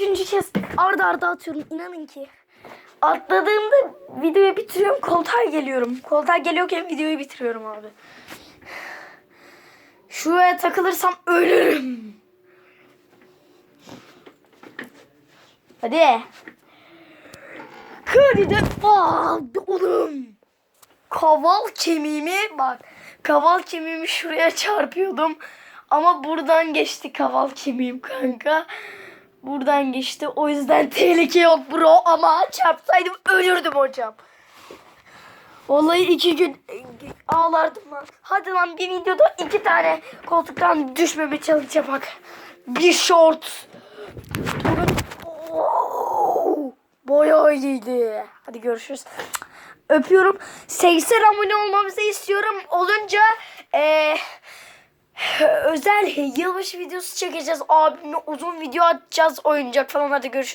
Üçüncü kez arda arda atıyorum inanın ki. Atladığımda videoyu bitiriyorum koltuğa geliyorum. Koltuğa geliyorken videoyu bitiriyorum abi. Şuraya takılırsam ölürüm. Hadi. De Aa, oğlum. Kaval kemiğimi bak. Kaval kemiğimi şuraya çarpıyordum. Ama buradan geçti kaval kemiğim kanka. Buradan geçti. O yüzden tehlike yok bro. Ama çarpsaydım ölürdüm hocam. Vallahi iki gün ağlardım lan. Hadi lan bir videoda iki tane koltuktan düşmeme challenge bak. Bir short. Oo, Bayağı iyiydi. Hadi görüşürüz. Öpüyorum. 80 abone olmamızı istiyorum. Olunca eee özel yılbaşı videosu çekeceğiz. Abimle uzun video atacağız. Oyuncak falan. Hadi görüşürüz.